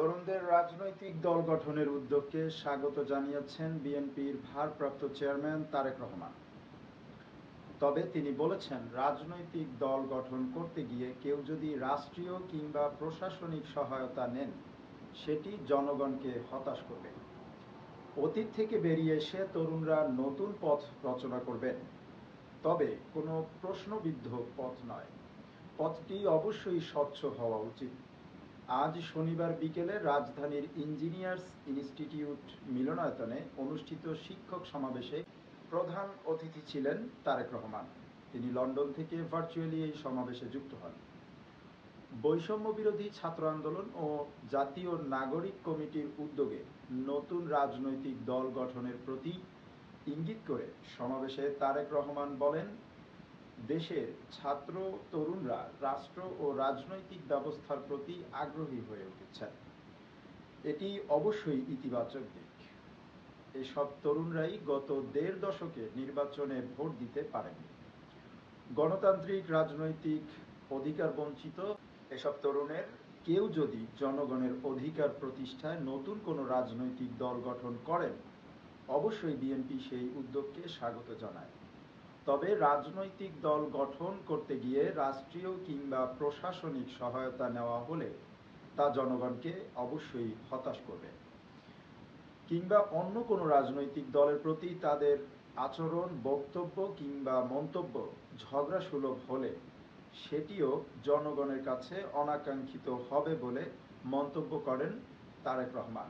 তরুণদের রাজনৈতিক দল গঠনের উদ্যোগকে স্বাগত জানিয়েছেন বিএনপির ভারপ্রাপ্ত চেয়ারম্যান তারেক রহমান। তবে তিনি বলেছেন, রাজনৈতিক দল গঠন করতে গিয়ে কেউ যদি রাষ্ট্রীয় কিংবা প্রশাসনিক সহায়তা নেন, সেটি জনগণকে হতাশ করবে। অতীত থেকে বেরিয়ে এসে তরুণরা নতুন পথ রচনা করবেন। তবে কোনো প্রশ্নবিদ্ধ পথ নয়। পথটি অবশ্যই স্বচ্ছ হওয়া উচিত। আজ শনিবার বিকেলে রাজধানীর ইঞ্জিনিয়ার্স ইনস্টিটিউট মিলনায়তনে অনুষ্ঠিত শিক্ষক সমাবেশে প্রধান অতিথি ছিলেন তারেক রহমান। তিনি লন্ডন থেকে ভার্চুয়ালি এই সমাবেশে যুক্ত হন। বৈষম্য বিরোধী ছাত্র আন্দোলন ও জাতীয় নাগরিক কমিটির উদ্যোগে নতুন রাজনৈতিক দল গঠনের প্রতি ইঙ্গিত করে সমাবেশে তারেক রহমান বলেন দেশের ছাত্র, তরুণরা রাষ্ট্র ও রাজনৈতিক ব্যবস্থার প্রতি আগ্রহী হয়ে উঠেছেন। এটি অবশ্যই ইতিবাচক দিক। এসব তরুণরাই গত দেড় দশকে নির্বাচনে ভোট দিতে পারেনি গণতান্ত্রিক, রাজনৈতিক অধিকার বঞ্চিত এসব তরুণের কেউ যদি জনগণের অধিকার প্রতিষ্ঠায় নতুন কোনো রাজনৈতিক দল গঠন করেন, অবশ্যই বিএনপি সেই উদ্যোগকে স্বাগত জানায়। তবে রাজনৈতিক দল গঠন করতে গিয়ে রাষ্ট্রীয় কিংবা প্রশাসনিক সহায়তা নেওয়া হলে তা জনগণকে অবশ্যই হতাশ করবে। কিংবা অন্য কোনো রাজনৈতিক দলের প্রতি তাদের আচরণ, বক্তব্য কিংবা মন্তব্য ঝগড়া সুলভ হলে সেটিও জনগণের কাছে অনাকাঙ্ক্ষিত হবে বলে মন্তব্য করেন তারেক রহমান।